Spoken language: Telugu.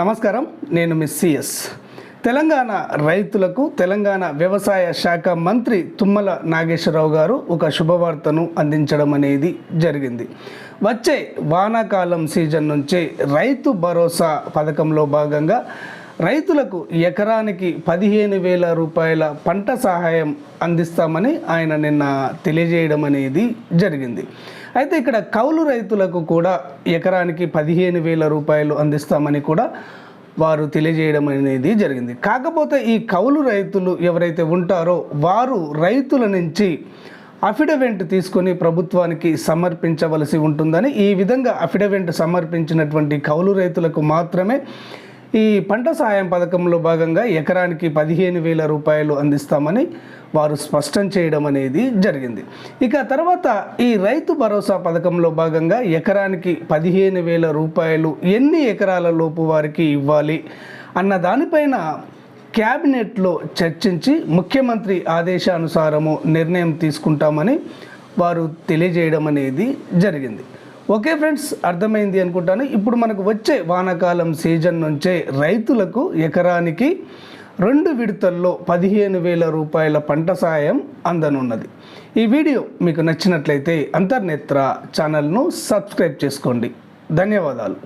నమస్కారం నేను మిస్ సిఎస్ తెలంగాణ రైతులకు తెలంగాణ వ్యవసాయ శాఖ మంత్రి తుమ్మల నాగేశ్వరరావు గారు ఒక శుభవార్తను అందించడం అనేది జరిగింది. వచ్చే వానాకాలం సీజన్ నుంచే రైతు భరోసా పథకంలో భాగంగా రైతులకు ఎకరానికి పదిహేను వేల రూపాయల పంట సహాయం అందిస్తామని ఆయన నిన్న తెలియజేయడం అనేది జరిగింది. అయితే ఇక్కడ కౌలు రైతులకు కూడా ఎకరానికి పదిహేను వేల రూపాయలు అందిస్తామని కూడా వారు తెలియజేయడం అనేది జరిగింది. కాకపోతే ఈ కౌలు రైతులు ఎవరైతే ఉంటారో వారు రైతుల నుంచి అఫిడవెంట్ తీసుకొని ప్రభుత్వానికి సమర్పించవలసి ఉంటుందని ఈ విధంగా అఫిడవెంట్ సమర్పించినటువంటి కౌలు రైతులకు మాత్రమే ఈ పంట సహాయం పథకంలో భాగంగా ఎకరానికి పదిహేను వేల రూపాయలు అందిస్తామని వారు స్పష్టం చేయడం అనేది జరిగింది. ఇక తర్వాత ఈ రైతు భరోసా పథకంలో భాగంగా ఎకరానికి పదిహేను వేల రూపాయలు ఎన్ని ఎకరాల లోపు వారికి ఇవ్వాలి అన్న దానిపైన క్యాబినెట్లో చర్చించి ముఖ్యమంత్రి ఆదేశానుసారము నిర్ణయం తీసుకుంటామని వారు తెలియజేయడం అనేది జరిగింది. ఓకే ఫ్రెండ్స్ అర్థమైంది అనుకుంటాను. ఇప్పుడు మనకు వచ్చే వానాకాలం సీజన్ నుంచే రైతులకు ఎకరానికి రెండు విడతల్లో పదిహేను వేల రూపాయల పంట సాయం అందనున్నది. ఈ వీడియో మీకు నచ్చినట్లయితే అంతర్నేత్ర ఛానల్ను సబ్స్క్రైబ్ చేసుకోండి. ధన్యవాదాలు.